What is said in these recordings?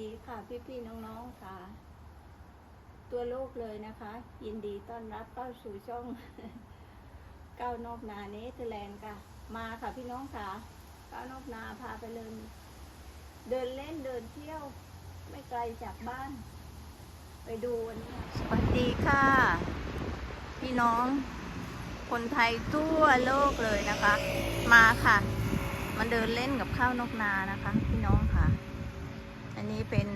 ดีค่ะพี่พี่ๆน้องๆค่ะ ตัวโลกเลยนะคะ ยินดีต้อนรับเข้าสู่ช่องก้าวนอกนาเนเธอร์แลนด์ค่ะ มาค่ะพี่น้องค่ะก้าวนอกนาพาไปเลยเดินเล่นเดินเที่ยว ไม่ไกลจากบ้าน ไปดูวันนี้สวัสดีค่ะ พี่น้อง คนไทยทั่วโลกเลยนะคะ มาค่ะ มาเดินเล่นกับข้าวนอกนานะคะ นี้เป็น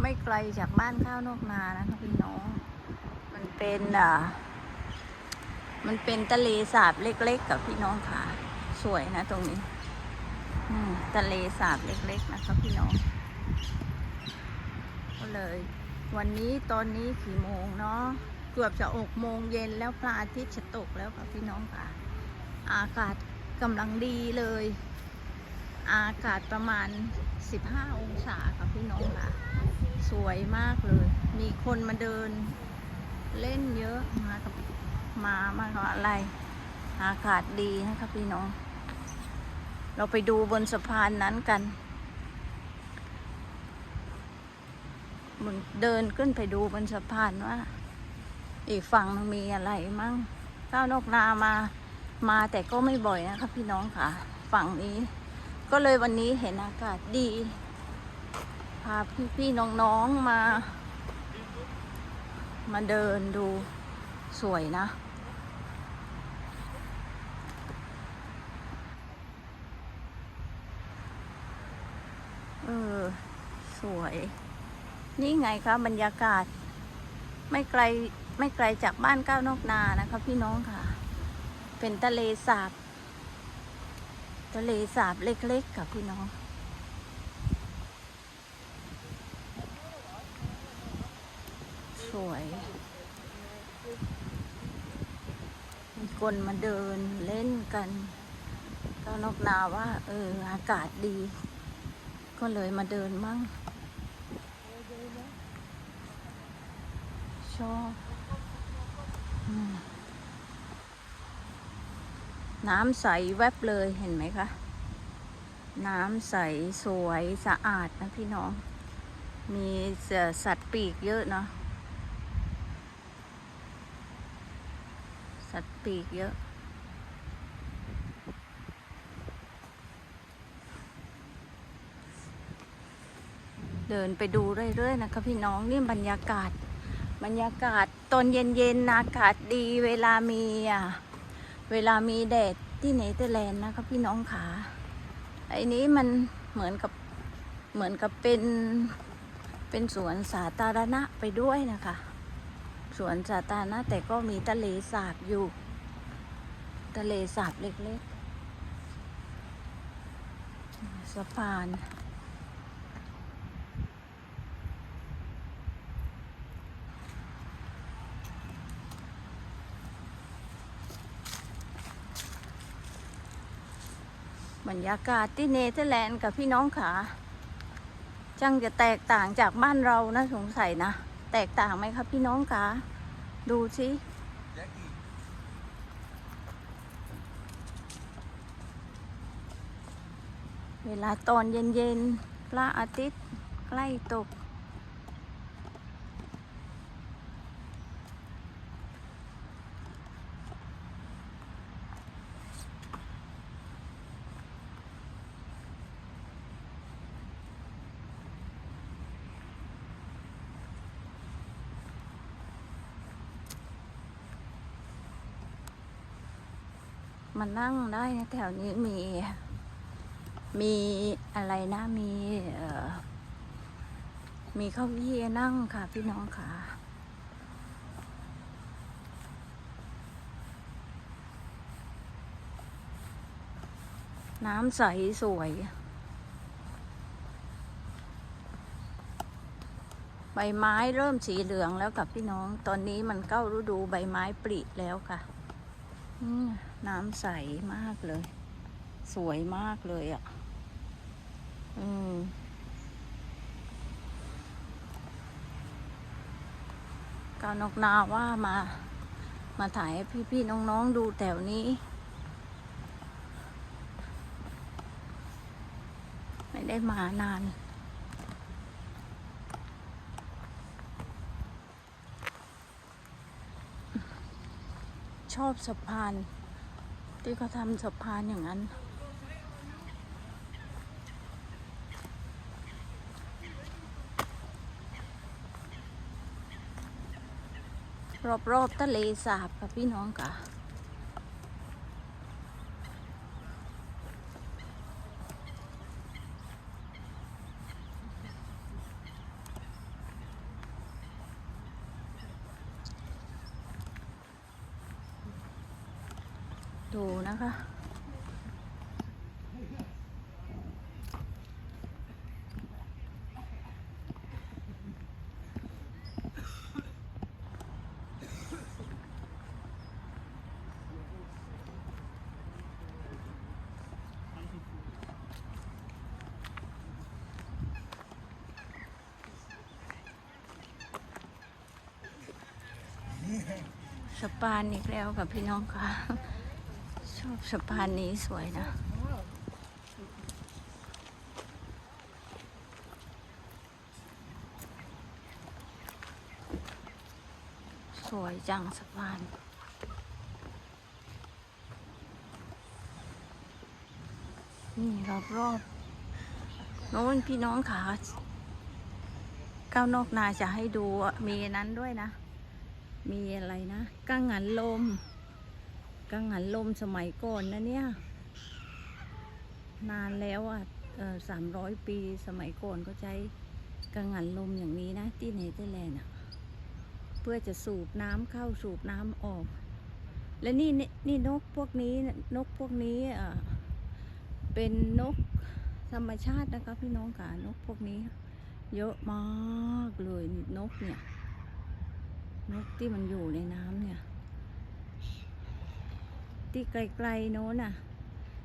ไม่ไกลจากบ้านข้าวนอกนานะคะพี่น้อง มันเป็นอ่ามันเป็นทะเลสาบเล็กๆกับพี่น้องค่ะ สวยนะตรงนี้อทะเลสาบเล็ก ๆ นะคะพี่น้อง ก็เลย วันนี้ตอนนี้กี่โมงเนาะเกือบจะอกโมงเย็นแล้วพระอาทิตย์จะตกแล้วค่ะพี่น้องค่ะ อากาศกำลังดีเลย อากาศประมาณ 15 องศาค่ะพี่น้องค่ะ สวยมากเลย มีคนมาเดิน เล่นเยอะมากับมามากับอะไร อากาศดีนะคะพี่น้อง เราไปดูบนสะพานนั้นกันเดินขึ้นไปดูบนสะพานว่า อีกฝั่งมีอะไรมั่งข้าวนกนามา มาแต่ก็ไม่บ่อยนะคะพี่น้องค่ะ ฝั่งนี้ ก็เลยวันนี้เห็นอากาศดี พาพี่ๆน้องๆมา มาเดินดูสวยนะ เออ สวย นี่ไงคะบรรยากาศ ไม่ไกลไม่ไกลจากบ้านก้าวนอกนานะคะพี่น้องค่ะ เป็นทะเลสาบ ทะเลสาบเล็กๆกับพี่น้องสวย มีคนมาเดินเล่นกันก้าวนอกนาว่า เออ อากาศดี ก็เลยมาเดินมั่งชอบอืม น้ำใสแวบเลยเห็นไหมคะ น้ำใสสวยสะอาดนะพี่น้อง มีสัตว์ปีกเยอะเนาะสัตว์ปีกเยอะ เดินไปดูเรื่อยๆนะคะพี่น้องนี่บรรยากาศ บรรยากาศตอนเย็นๆอากาศดีเวลามีอะ เวลามีแดดที่เนเธอร์แลนด์นะคะพี่น้องขาไอ้นี้มันเหมือนกับเหมือนกับเป็นเป็นสวนสาธารณะไปด้วยนะคะ สวนสาธารณะแต่ก็มีทะเลสาบอยู่ ทะเลสาบเล็กๆ สะพาน รรยากาศที่เนเธอร์แลนด์กับพี่น้องขาจังจะแตกต่างจากบ้านเรานะสงสัยนะ แตกต่างไหมครับพี่น้องขาดูสิเวลาตอนเย็นๆพระอาทิตย์ใกล้ตก มานั่งได้นะแถวนี้มี มีอะไรนะมีเอ่อมีเก้าอี้นั่งค่ะ พี่น้องค่ะ น้ำใสสวย ใบไม้เริ่มสีเหลืองแล้วกับพี่น้อง ตอนนี้มันเข้าฤดูใบไม้ผลิแล้วค่ะ อืม น้ำใสมากเลย สวยมากเลยอะ อืมกาวนกนาว่ามา มาถ่ายให้พี่ๆน้องๆดูแถวนี้ ไม่ได้มานานชอบสะพาน ที่เขาทำสะพานอย่างนั้น รอบๆทะเลสาบค่ะพี่น้องค่ะ ดูนะคะสะพานอีกแล้วกับพี่น้องค่ะ อบสะพานนี้สวยนะสวยจังสะพานนี่รอบรอบๆโน้นพี่น้องขาก้าวนอกนาจะให้ดูมีนั้นด้วยนะ มีอะไรนะกังหันลม กังหันลมสมัยก่อนนะเนี่ย นานแล้วอะสามร้อยปีสมัยก่อนก็ใช้กังหันลมอย่างนี้นะ ที่เนเธอร์แลนด์อะ เพื่อจะสูบน้ำเข้าสูบน้ำออก และนี่นี่นกพวกนี้นกพวกนี้เป็นนกธรรมชาตินะคะพี่น้องค่ะนกพวกนี้ เยอะมากเลยนี่นกเนี่ย นกที่มันอยู่ในน้ำเนี่ย ที่ไกลๆโน้นน่ะ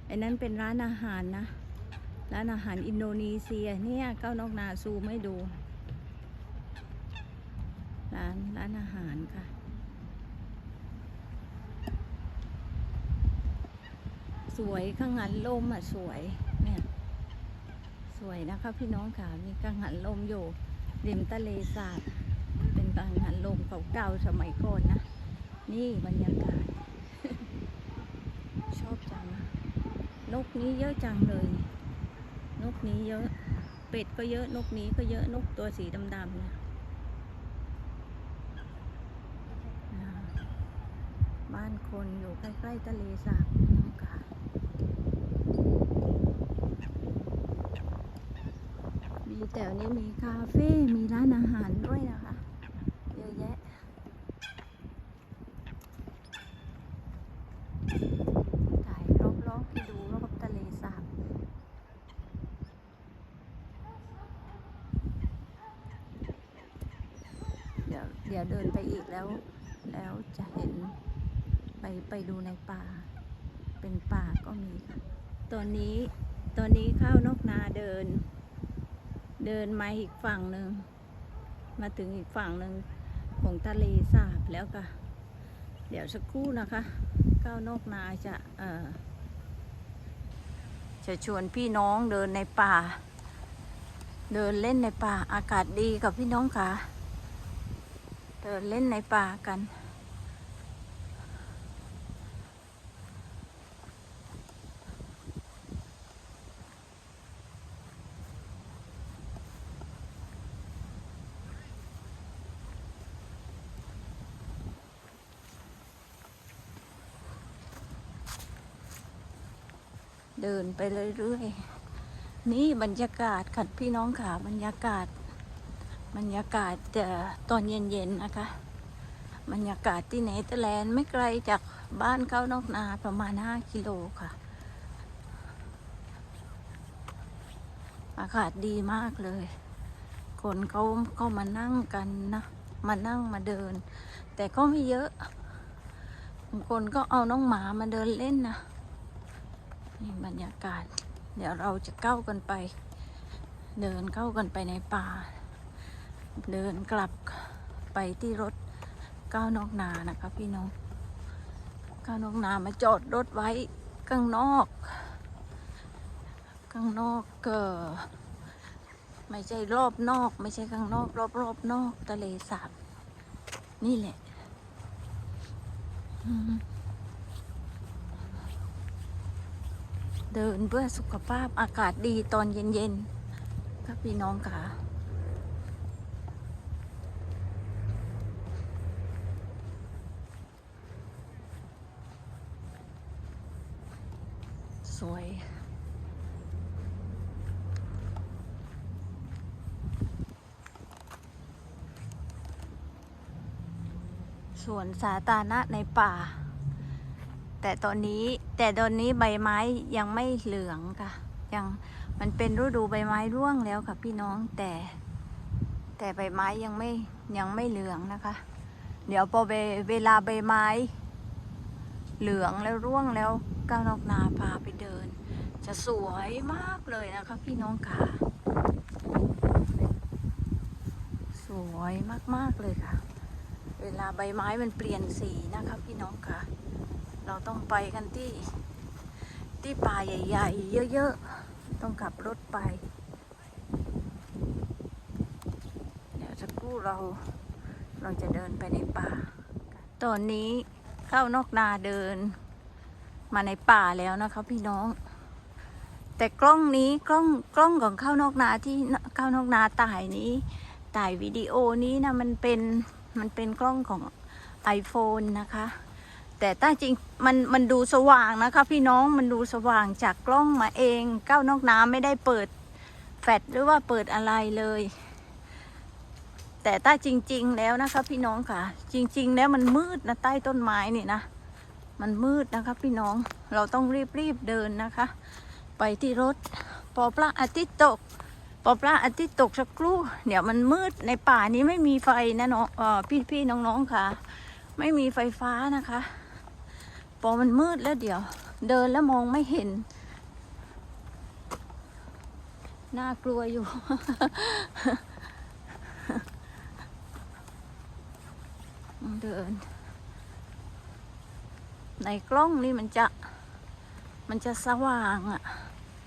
ไอ้นั้นเป็นร้านอาหารนะ ร้านอาหารอินโดนีเซียเนี่ยเก้านอกนาซูไม่ดู ร้านร้านอาหารค่ะสวยข้างหันลมอะสวยเนี่ยสวยนะคะพี่น้องค่ะมีกังหันลมอยู่ริมทะเลสาบเป็นกังหันลมเก่าๆสมัยก่อนนะ นี่บรรยากาศ ชอบจัง นกนี้เยอะจังเลย นกนี้เยอะ เป็ดก็เยอะ นกนี้ก็เยอะ นกตัวสีดำๆเนี่ยบ้านคนอยู่ใกล้ๆทะเลสาบน้องกามีแถวนี้มีคาเฟ่ มีร้านอาหารด้วยนะคะ เยอะแยะ ถ่ายรอบๆให้ดูรอบทะเลสาบ เดี๋ยวเดี๋ยวเดินไปอีกแล้ว แล้วจะเห็น ไปดูในป่า เป็นป่าก็มีตอนนี้ตอนนี้ข้าวนกนาเดิน เดินมาอีกฝั่งหนึ่ง มาถึงอีกฝั่งหนึ่งของทะเลสาบแล้วค่ะ เดี๋ยวสักครู่นะคะก้าวนกนาจะเอ่อจะชวนพี่น้องเดินในป่า เดินเล่นในป่าอากาศดีกับพี่น้องค่ะ เดินเล่นในป่ากัน เดินไปเรื่อยๆ นี่บรรยากาศค่ะพี่น้องค่ะบรรยากาศ บรรยากาศตอนเย็นๆนะคะ บรรยากาศที่เนเธอร์แลนด์ไม่ไกลจากบ้านเขานอกนาประมาณ 5 กิโลค่ะ อากาศดีมากเลย คนเขาเขามานั่งกันนะ มานั่งมาเดิน แต่ก็ไม่เยอะบางคนก็เอาน้องหมามาเดินเล่นนะ นี่บรรยากาศ เดี๋ยวเราจะเข้าวกันไป เดินเข้ากันไปในป่า เดินกลับไปที่รถก้าวนอกนานะคะพี่น้องก้าวนอกนามาจอดรถไว้ข้างนอกข้างนอกเก็ไม่ใช่รอบนอก ไม่ใช่ข้างนอก รอบรอบนอกทะเลสาบนี่แหละ อืม เดินเพื่อสุขภาพอากาศดีตอนเย็นๆครับพี่น้องค่ะสวย สวนสาธารณะในป่า แต่ตอนนี้แต่ตอนนี้ใบไม้ยังไม่เหลืองค่ะ ยังมันเป็นฤดูใบไม้ร่วงแล้วค่ะพี่น้องแต่ แต่ใบไม้ยังไม่ยังไม่เหลืองนะคะ เดี๋ยวพอเวลาใบไม้ เหลืองแล้วร่วงแล้วก้าวนอกนาพาไปเดิน จะสวยมากเลยนะคะพี่น้องค่ะสวยมากๆเลยค่ะ เวลาใบไม้มันเปลี่ยนสีนะคะพี่น้องค่ะ เราต้องไปกันที่ที่ป่าใหญ่ๆ เยอะๆ ต้องขับรถไป เดี๋ยวสักครู่เราเราจะเดินไปในป่า ตอนนี้เข้านอกนาเดินมาในป่าแล้วนะคะพี่น้อง แต่กล้องนี้กล้องกล้องของเข้านอกนาที่เข้านอกนาถ่ายนี้ถ่ายวิดีโอนี้นะมันเป็นมันเป็นกล้องของ iPhone นะคะ แต่ถ้าจริงมันมันดูสว่างนะคะ พี่น้องมันดูสว่างจากกล้องมาเองก้าวนอกน้ำไม่ได้เปิดแฟลชหรือว่าเปิดอะไรเลย แต่ถ้าจริง ๆ แล้วนะคะ พี่น้องค่ะ จริง ๆ แล้วมันมืดนะใต้ต้นไม้นี่นะมันมืดนะคะ พี่น้องเราต้องรีบๆเดินนะคะ ไปที่รถพอพระอาทิตย์ตกพอพระอาทิตย์ตกสักครู่ เดี๋ยวมันมืดในป่านี้ไม่มีไฟนะน้องเออพี่พี่ๆน้องๆค่ะ ไม่มีไฟฟ้านะคะ พอมันมืดแล้วเดี๋ยว เดินแล้วมองไม่เห็น น่ากลัวอยู่ เดิน ในกล้องนี่มันจะ มันจะสว่างอะ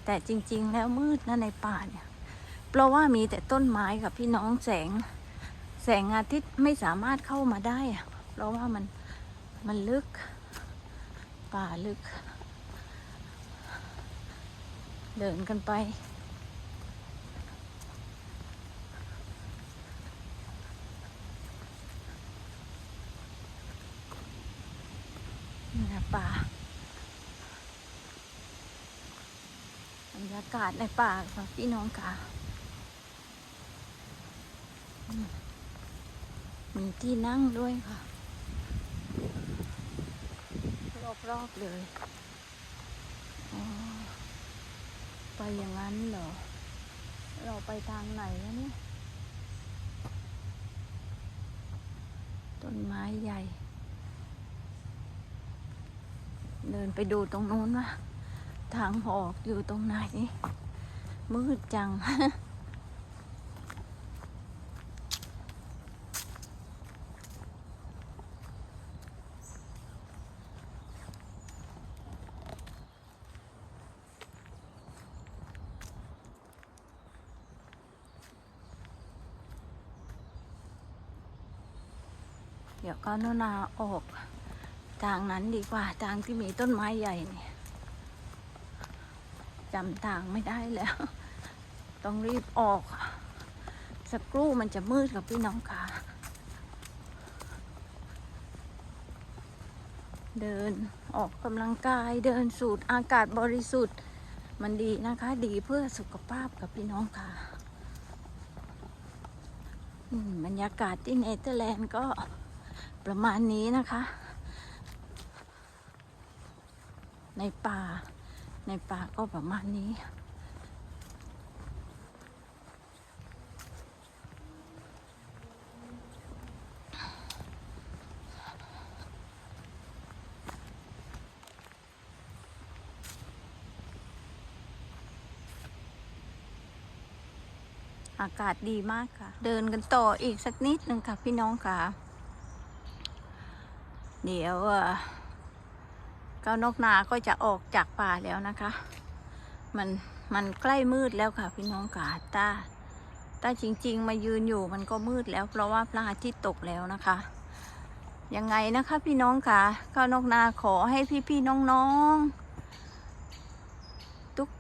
แต่จริง ๆ แล้วมืดนะในป่าเนี่ย เพราะว่ามีแต่ต้นไม้กับพี่น้องแสง แสงอาทิตย์ไม่สามารถเข้ามาได้อะเพราะว่ามันมันลึก ป่าลึก เดินกันไปนี่นะป่าบรรยากาศในป่าค่ะพี่น้องค่ะมีที่นั่งด้วยค่ะ รอบๆเลยอไปอย่างนั้นเหรอ เราไปทางไหนนะเนี่ย ต้นไม้ใหญ่ เดินไปดูตรงนู้นว่าทางออกอยู่ตรงไหน มืดจัง ก็นนาออกทางนั้นดีกว่าทางที่มีต้นไม้ใหญ่เนี่ยจำทางไม่ได้แล้ว ต้องรีบออก สักครู่มันจะมืดกับพี่น้องค่ะเดินออกกำลังกายเดินสูดอากาศบริสุทธิ์ มันดีนะคะ ดีเพื่อสุขภาพกับพี่น้องค่ะบรรยากาศที่เนเธอร์แลนด์ก็ ประมาณนี้นะคะ ในป่า ในป่าก็ประมาณนี้ อากาศดีมากค่ะ เดินกันต่ออีกสักนิดหนึ่งค่ะพี่น้องค่ะ เดี๋ยวเก้านกนาก็จะออกจากป่าแล้วนะคะ มันมันใกล้มืดแล้วค่ะพี่น้องค่ะตาตาจริง ๆ มายืนอยู่มันก็มืดแล้ว เพราะว่าพระอาทิตย์ตกแล้วนะคะยังไงนะคะพี่น้องค่ะเก้านกนาขอให้พี่ๆน้องๆ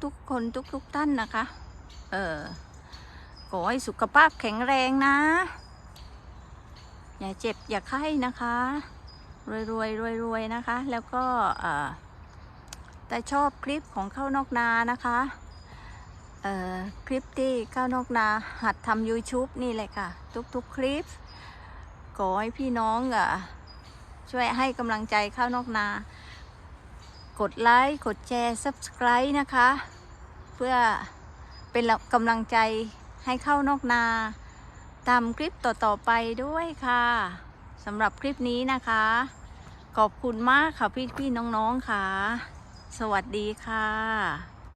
ทุกๆคนทุกๆท่านนะคะ เออขอให้สุขภาพแข็งแรงนะ อย่าเจ็บอย่าไข้นะคะ รวยรวยรวยๆนะคะ แล้วก็แต่ชอบคลิปของข้าวนอกนานะคะคลิปที่ข้าวนอกนาหัดทำ YouTube นี่เลยค่ะ ทุกๆคลิปขอให้พี่น้องอะช่วยให้กำลังใจข้าวนอกนา กดไลค์กดแชร์ Subscribe นะคะ เพื่อเป็นกำลังใจให้เข้านอกนา ตามคลิปต่อ ๆ ไปด้วยค่ะ สำหรับคลิปนี้นะคะ ขอบคุณมากค่ะพี่ๆน้องๆค่ะ สวัสดีค่ะ